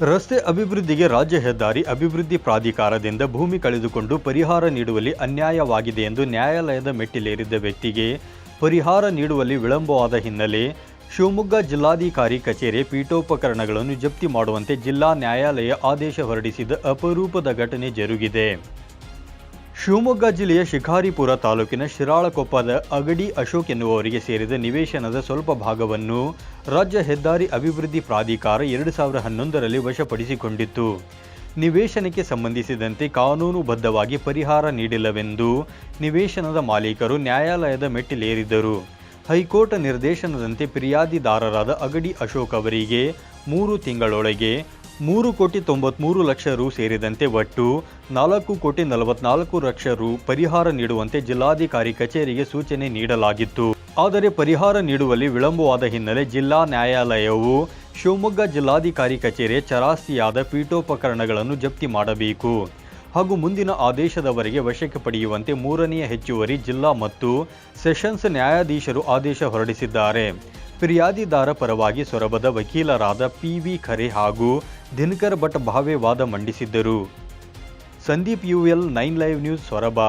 ರಸ್ತೆ ಅಭಿವೃದ್ಧಿಗೆ ರಾಜ್ಯ ಹೆದ್ದಾರಿ ಅಭಿವೃದ್ಧಿ ಪ್ರಾಧಿಕಾರದಿಂದ ಭೂಮಿ ಕಳೆದುಕೊಂಡು ಪರಿಹಾರ ನೀಡುವಲ್ಲಿ ಅನ್ಯಾಯವಾಗಿದೆ ಎಂದು ನ್ಯಾಯಾಲಯದ ಮೆಟ್ಟಿಲೇರಿದ್ದ ವ್ಯಕ್ತಿಗೆ ಪರಿಹಾರ ನೀಡುವಲ್ಲಿ ವಿಳಂಬವಾದ ಹಿನ್ನೆಲೆ ಶಿವಮೊಗ್ಗ ಜಿಲ್ಲಾಧಿಕಾರಿ ಕಚೇರಿ ಪೀಠೋಪಕರಣಗಳನ್ನು ಜಪ್ತಿ ಮಾಡುವಂತೆ ಜಿಲ್ಲಾ ನ್ಯಾಯಾಲಯ ಆದೇಶ ಹೊರಡಿಸಿದ ಅಪರೂಪದ ಘಟನೆ ಜರುಗಿದೆ. ಶಿವಮೊಗ್ಗ ಜಿಲ್ಲೆಯ ಶಿಕಾರಿಪುರ ತಾಲೂಕಿನ ಶಿರಾಳಕೊಪ್ಪದ ಅಗಡಿ ಅಶೋಕ್ ಎನ್ನುವವರಿಗೆ ಸೇರಿದ ನಿವೇಶನದ ಸ್ವಲ್ಪ ಭಾಗವನ್ನು ರಾಜ್ಯ ಹೆದ್ದಾರಿ ಅಭಿವೃದ್ಧಿ ಪ್ರಾಧಿಕಾರ ಎರಡು ಸಾವಿರದ ಹನ್ನೊಂದರಲ್ಲಿ ವಶಪಡಿಸಿಕೊಂಡಿತ್ತು. ನಿವೇಶನಕ್ಕೆ ಸಂಬಂಧಿಸಿದಂತೆ ಕಾನೂನುಬದ್ಧವಾಗಿ ಪರಿಹಾರ ನೀಡಿಲ್ಲವೆಂದು ನಿವೇಶನದ ಮಾಲೀಕರು ನ್ಯಾಯಾಲಯದ ಮೆಟ್ಟಿಲೇರಿದ್ದರು. ಹೈಕೋರ್ಟ್ ನಿರ್ದೇಶನದಂತೆ ಫಿರ್ಯಾದಿದಾರರಾದ ಅಗಡಿ ಅಶೋಕ್ ಅವರಿಗೆ ಮೂರು ತಿಂಗಳೊಳಗೆ ಮೂರು ಕೋಟಿ ತೊಂಬತ್ಮೂರು ಲಕ್ಷ ರು ಸೇರಿದಂತೆ ಒಟ್ಟು ನಾಲ್ಕು ಕೋಟಿ ನಲವತ್ನಾಲ್ಕು ಲಕ್ಷ ರು ಪರಿಹಾರ ನೀಡುವಂತೆ ಜಿಲ್ಲಾಧಿಕಾರಿ ಕಚೇರಿಗೆ ಸೂಚನೆ ನೀಡಲಾಗಿತ್ತು. ಆದರೆ ಪರಿಹಾರ ನೀಡುವಲ್ಲಿ ವಿಳಂಬವಾದ ಹಿನ್ನೆಲೆ ಜಿಲ್ಲಾ ನ್ಯಾಯಾಲಯವು ಶಿವಮೊಗ್ಗ ಜಿಲ್ಲಾಧಿಕಾರಿ ಕಚೇರಿಯ ಚರಾಸ್ತಿಯಾದ ಪೀಠೋಪಕರಣಗಳನ್ನು ಜಪ್ತಿ ಮಾಡಬೇಕು. ಹಾಗೂ ಮುಂದಿನ ಆದೇಶದವರೆಗೆ ವಶಕ್ಕೆ ಪಡೆಯುವಂತೆ ಮೂರನೆಯ ಹೆಚ್ಚುವರಿ ಜಿಲ್ಲಾ ಮತ್ತು ಸೆಷನ್ಸ್ ನ್ಯಾಯಾಧೀಶರು ಆದೇಶ ಹೊರಡಿಸಿದ್ದಾರೆ. ಫಿರ್ಯಾದಿದಾರ ಪರವಾಗಿ ಸೊರಬದ ವಕೀಲರಾದ ಪಿ ವಿ ಖರೆ ಹಾಗೂ ದಿನಕರ್ ಭಟ್ ಭಾವೆ ವಾದ ಮಂಡಿಸಿದ್ದರು. Sandeep UL nine live news Soraba.